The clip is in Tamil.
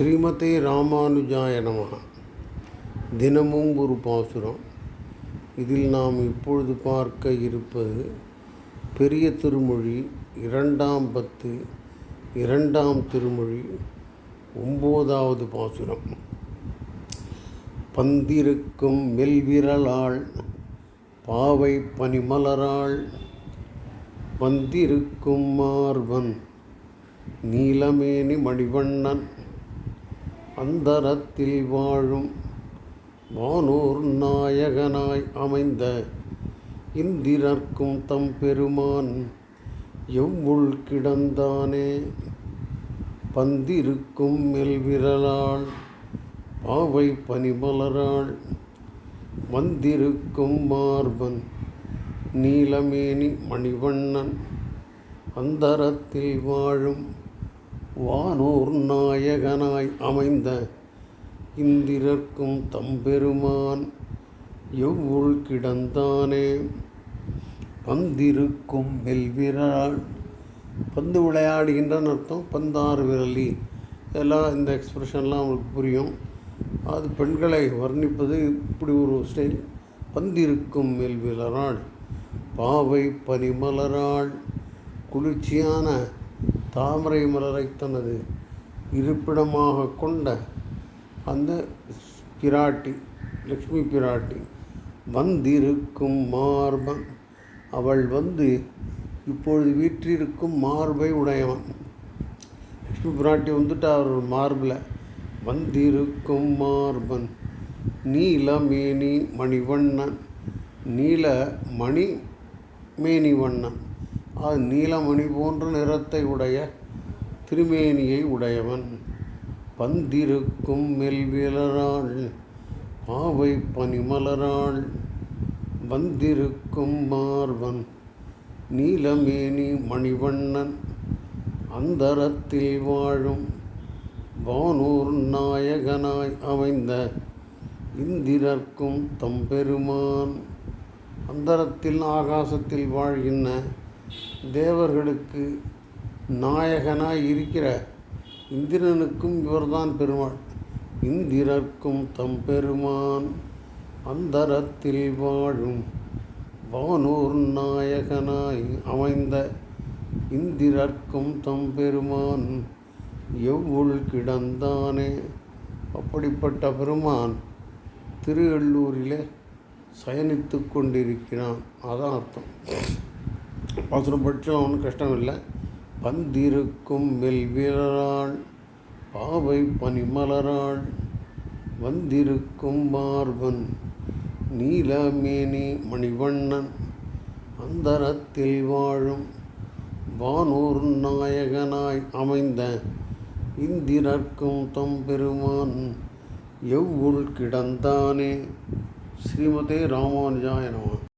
ஸ்ரீமதே ராமானுஜாய நமக தினமும் ஒரு பாசுரம். இதில் நாம் இப்பொழுது பார்க்க இருப்பது பெரிய திருமொழி இரண்டாம் பத்து இரண்டாம் திருமொழி ஒம்போதாவது பாசுரம். பந்திருக்கும் மெல்விரலாள் பாவை பனிமலராள் வந்திருக்கும் மார்வன் நீலமேனி மணிவண்ணன் அந்தரத்தில் வாழும் வானோர் நாயகனாய் அமைந்த இந்திரர்க்கும் தம் பெருமான் எவ்வுள் கிடந்தானே. பந்திருக்கும் மெல்விரலாள் பாவை பனிமலராள் வந்திருக்கும் மார்பன் நீலமேனி மணிவண்ணன் அந்தரத்தில் வாழும் வானோர் நாயகனாய் அமைந்த இந்திரர்க்கும் தம்பெருமான் எவ்வுள் கிடந்தானே? பந்திருக்கும் மெல்விரால் பந்து விளையாடுகின்றன்னு அர்த்தம் பந்தாறு விரலி. எல்லாம் இந்த எக்ஸ்பிரஷன்லாம் அவங்களுக்கு புரியும். அது பெண்களை வர்ணிப்பது இப்படி ஒரு ஸ்டைல் பந்திருக்கும் மெல்விரலாள் பாவை பனிமலராள் குளிர்ச்சியான தாமரை மலரை தனது இருப்பிடமாக கொண்ட அந்த பிராட்டி லக்ஷ்மி பிராட்டி வந்திருக்கும் மார்பன். அவள் வந்து இப்பொழுது வீற்றிருக்கும் மார்பை உடையவன். லக்ஷ்மி பிராட்டி வந்துட்டு அவர் மார்பில். வந்திருக்கும் மார்பன் நீலமேனி மணிவண்ணன் நீல மணி மேனிவண்ணன் அது நீலமணி போன்ற நிறத்தை உடைய திருமேனியை உடையவன். பந்திருக்கும் மெல்விலராள் பாவை பனிமலராள் வந்திருக்கும் மார்பன் நீலமேனி மணிவண்ணன் அந்தரத்தில் வாழும் வானூர் நாயகனாய் அமைந்த இந்திரர்க்கும் தம்பெருமான். அந்தரத்தில் ஆகாசத்தில் வாழ்கின்ற தேவர்களுக்கு நாயகனாய் இருக்கிற இந்திரனுக்கும் இவர்தான் பெருமாள். இந்திரர்க்கும் தம் பெருமான் அந்தரத்தில் வாழும் வானூர் நாயகனாய் அமைந்த இந்திரர்க்கும் தம்பெருமான் எவ்வுள் கிடந்தானே? அப்படிப்பட்ட பெருமான் திருவள்ளூரிலே சயனித்து கொண்டிருக்கிறான். அதான் அர்த்தம் அவசரப்பட்சம் ஒன்றும் கஷ்டம் இல்லை. பந்திருக்கும் மெல்வீரராள் பாவை பனிமலராள் வந்திருக்கும் மார்பன் நீலமேனி மணிவண்ணன் அந்தரத்தில் வாழும் வானூர் நாயகனாய் அமைந்த இந்திரர்க்கும் தம்பெருமான் எவ்வுள் கிடந்தானே? ஸ்ரீமதே ராமானுஜாய நம.